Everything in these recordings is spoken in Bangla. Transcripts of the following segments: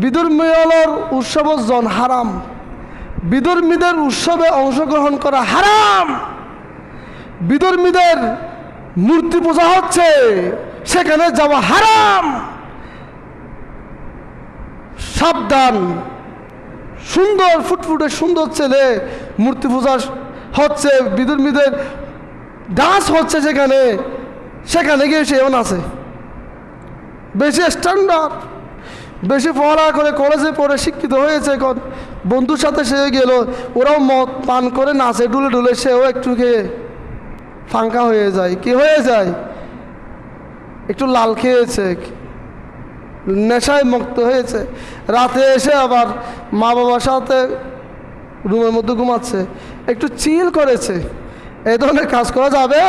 বিদুর মিলর উৎসব জন হারাম। বিদুর্মীদের উৎসবে অংশগ্রহণ করা হারাম। বিদুর্মীদের মূর্তি পূজা হচ্ছে, সেখানে যাওয়া হারাম। সাবধান, সুন্দর, ফুটফুটে সুন্দর ছেলে মূর্তি পূজা হচ্ছে, বিদুর্মীদের ডান্স হচ্ছে সেখানে সেখানে গিয়ে সে এমন আছে। বেশি স্ট্যান্ডার্ড বেশি পড়া করে কলেজে পড়ে শিক্ষিত হয়েছে বন্ধুর সাথে সে গেল, ওরাও মদ পান করে নাচে, ডুলে ডুলে সেও একটু খেয়ে ফাঙ্কা হয়ে যায়। কি হয়ে যায়? একটু লাল খেয়েছে, নেশায় মুক্ত হয়েছে। রাতে এসে আবার মা বাবার সাথে রুমের মধ্যে ঘুমাচ্ছে। একটু চিল করেছে। এই ধরনের কাজ করা যাবে?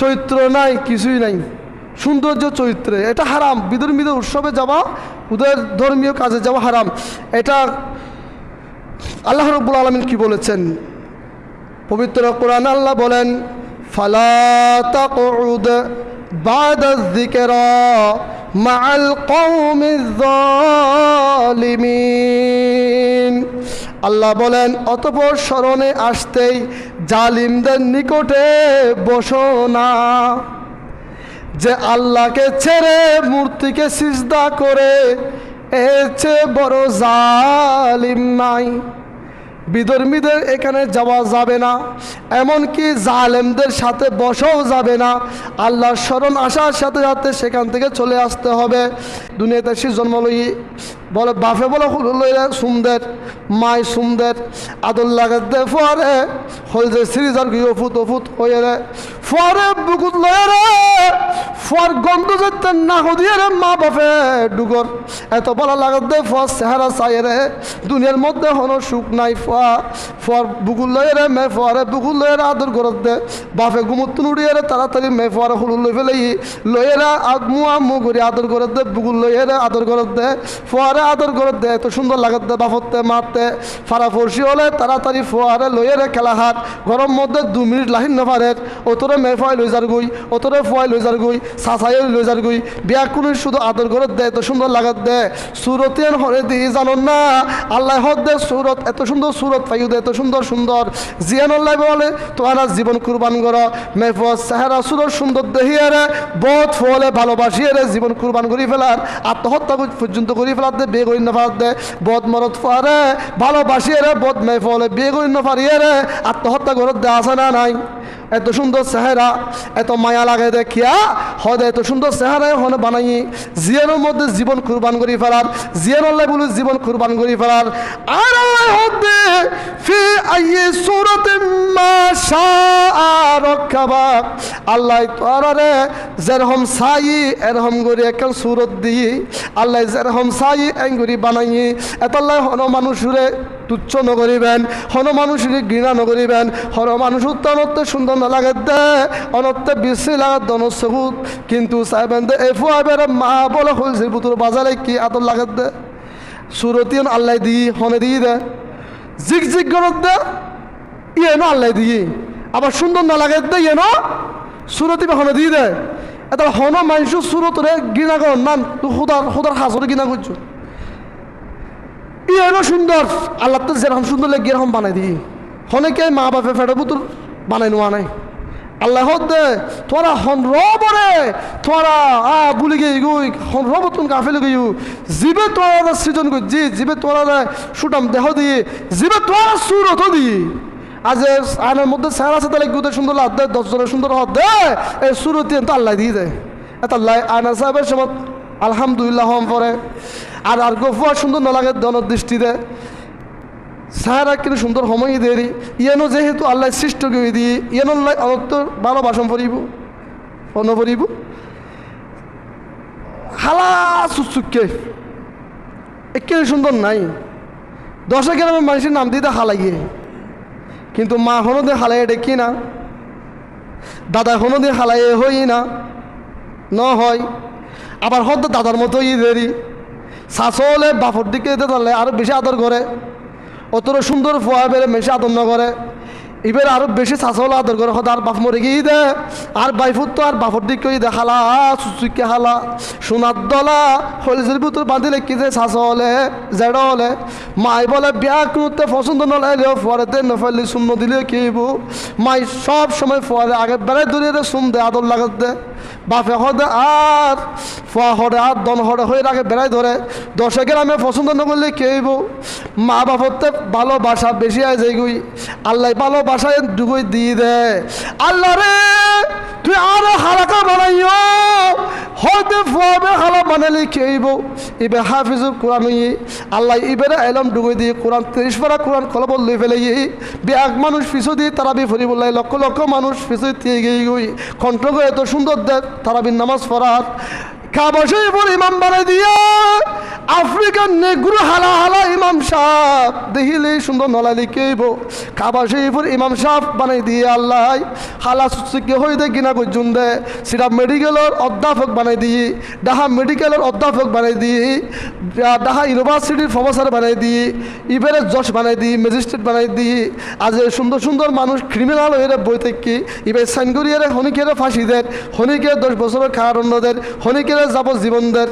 চৈত্র নাই, কিছুই নাই। সৌন্দর্য চরিত্রে। এটা হারাম। বিধর্মীদের উৎসবে যাওয়া ওদের ধর্মীয় কাজে যাওয়া হারাম। এটা আল্লাহ রব্বুল আলমিন কি বলেছেন? পবিত্র কোরআন আল্লাহ বলেন আল্লাহ বলেন, অতপর স্মরণে আসতেই জালিমদের নিকটে বসো না। যে আল্লাহকে ছেড়ে মূর্তিকে সিজদা করে এর চেয়ে বড় জালিম নাই। বিধর্মীদের এখানে যাওয়া যাবে না, এমনকি জালেমদের সাথে বসাও যাবে না। আল্লাহর স্মরণ আসার সাথে সাথে সেখান থেকে চলে আসতে হবে। দুনিয়াতে সে জন্ম লই, বলে বাফে বলে লইলে সুন্দর মাই সুন্দর আদর লাগাতে ফরে হল যে সিরিজার গিয়ে ফুত ফুত হয়ে রে ফোয়ারে বুকুত লয়ে রে ফর গন্ধ যেতে না হদিয়ে রে মা বাপে ডুগর। এত বলা লাগাতে ফোয়ার চেহারা চাই রে, দুনিয়ার মধ্যে হন সুখ নাই ফা ফর বুকুল লয়ে মে, ফরে বুকুল লয়ে রে আদর করত। বাপে গুমুত নুড়িয়ে রে, তাড়াতাড়ি মে, ফরে হুলুল লই ফেলে লয়ে রে আদমু আম্মু করে আদর করত, বুকুল লয়ে রে আদর করত, ফরে আদর করত। এত সুন্দর লাগাত বাপতে মারতে। ফারা ফরসি হলে তাড়াতাড়ি ফোয়ারে লয়ে রে খেলা হাত। গরম মধ্যে দু মিনিট লাহিন না পারে। ওতরে মে, ফয় লই যার গুই। ওতরে ফয় লই যার গুই। সাসাই লই যার গুই। বিয়া কোনো শুধু আদর করত দে এত সুন্দর লাগাত। দে সুরতিয়ান হরে দি জানন না, আল্লাহ হদ দে সুরত। এত সুন্দর সুরত পাইও দে এত সুন্দর সুন্দর। জিয়ানুল্লাহ বলে তোহারা জীবন কুরবান কর। মেহফজ সাহারা সুরত, সুন্দর দেহিয়ারে, বধ ফলে ভালোবাসিয়ারে জীবন কুরবান করি ফেলার। আত্মহত্যা পর্যন্ত করি ফেলার দে, বিয়ে করি না ফেলার দে। বদ মরত ফারে ভালোবাসিয়ারে বদ মেহফলে বিয়ে করি না পারিয়ারে আত্মহত্যা করত দে আসে না নাই? এত সুন্দর চেহারা, এত মায়া লাগে দেখিয়া। হদে এত সুন্দর চেহারা হন বানাই। জিয়ানোর মধ্যে জীবন কুরবান করি ফেলার জিয়ানুল্লাহ বলে জীবন কুরবান করি ফেলার। আর আল্লাহ হদে ফি আইয়ে সুরতে মা রক্ষাবা আল্লাহ তোরারে যেরকম সাই এরকম করে একটা সুরত দিয়ে আল্লাহ যেরকম সাই এঙ্গুরি বানাই এতল্লাহ হন মানুষরে তুচ্ছ নকরিবেন, হন মানুষকে ঘৃণা নকরিবেন, হন মানুষ উত্তনত্বে সুন্দর নালাগে দে, অনত্তে বিশ্রী লাগাত দনসহুত কিন্তু চাইবেন দে এফু আইবের মা বলে হলছিল বুতুর বাজারে কি আদর লাগে দে? সুরতিয়ন আল্লাহ দি হনে দিয়ে দে। জিগ জিগ গরত দে ইয়ে ন আল্লাহ দিয়ে আবার সুন্দর না লাগে দে ইয়ে ন? সুরতি হনে দিয়ে দে এটা হন মানুষ সুরতরে ঘৃণা কর নাম তুই খুদার খুদার হাজরে ঘৃণা করছ। ইয়েরও সুন্দর। আল্লাহ তো যেরকম সুন্দর লাগে এরকম বানাই দিই। হনেকে মা বাপে ফেটে পুতুর বানাই নেওয়া নাই। আল্লাহ দে, তোরা হন রবরে, তোরা, আ বুলি গই গই হন রব তুন কাফেলে গই জিবে তোরা সৃজন জি, জিবে তোরা সুটাম দেহ দিয়ে, জিবে তোরা সুরত দি আজ আয়নার মধ্যে সারা সাথে লাগবে ওদের সুন্দর হাত দেয়, দশজনের সুন্দর হাত দে এই সুরতি তো আল্লাহ দিয়ে দেয়। এত আল্লাহ আয়না সাহেবের সময় আলহামদুলিল্লাহ হম পরে। আর আর গফুয়া সুন্দর নলাগে দনের দৃষ্টিতে সাহারা কিন্তু সুন্দর সময় দেরি ইয়েনো যেহেতু আল্লাহ সৃষ্ট করে দিয়ে, ইয়েন আল্লাহ অনত্ত ভালোবাসন পড়িব অন্য পড়িব হালা সুচুককে একে সুন্দর নাই। দশ গ্রামের মানুষের নাম দিতে হালাইয়ে। কিন্তু মা হনো দিয়ে হালাই ডেকি না? দাদা হনো দিয়ে হালাই হই না? ন হয়। আবার হদ দাদার মতোই দেরি। শাসলে বাপর দিকে দিতে ধরলে আরও বেশি আদর করে। অতটা সুন্দর ফোয়া বেড়ে বেশি আদর না করে এবার আরও বেশি চাষল আদর করে হদ আর বাপ মরে গিয়ে দে। আর বাইফুত তো আর বাপর দিক কই দে হালা সুচুকে হালা সোনার দলা হলিজের ভিতর বাঁধিলে কি যে হলে জেড় হলে মাই বলে, বিয়া করতে পছন্দ নলাইলেও পরেতে নফাইলে শূন্য দিলেও কি হইব? মাই সব সময় পরে আগে বেড়াই ধরে রে শুন দে, আদর লাগাত দে। বাপে হদে আর, ফুয়া হরে আর, দন হরে হয়ে রাখে বেড়াই ধরে। দশে গ্রামে পছন্দ না করলে কে হইব? মা বাপতে ভালোবাসা বেশি আয় যাইগুই। আল্লাহ ভালোবাসায় ডুবই দিয়ে দে। আল্লাহ রে, তুই আরও হারাকা বানাইও। হয়তো ফুয়াবে হালা বানালি হইব? ইবে হাফিজুর কোরআন আল্লাহ ইবেরে এলম ডুবই দিয়ে কোরআন, তিরিশ পারা কোরআন খলব লই ফেলে ই বিয়াক মানুষ পিছু দিয়ে তারা বি ফুরি বললাই লক্ষ লক্ষ মানুষ পিছু দিয়ে গিয়ে গই কণ্ঠ এত সুন্দর দেখ তারা বিন নামাজ পড়ার। কাবা শরীফের ইমাম বানাই দিয়া আফ্রিকান নেগ্রু হালা হালা ইমাম সাহ দেখিলে সুন্দর নলালি কেইব কাবা শরীফের ইমাম সাহ বানাই দিয়ে আল্লাহ, হালা সুচিকে হই দে কিনা করছুন দে সেটা মেডিকেলের অধ্যাপক বানাই দিয়ে, ডাহা মেডিকেলের অধ্যাপক বানাই দিয়ে ডাহা ইউনিভার্সিটির প্রফেসর বানাই দিয়ে ইবেরে জজ বানাই দিই ম্যাজিস্ট্রেট বানাই দিই আজ সুন্দর সুন্দর মানুষ ক্রিমিনাল হয়ে বই থেকে ইবে সাইন করিয়ে হনিকেরে ফাঁসি দেয় হনিকে দশ বছরের কারণ দেয় হনিকেরে যাবজ্জীবন দেয়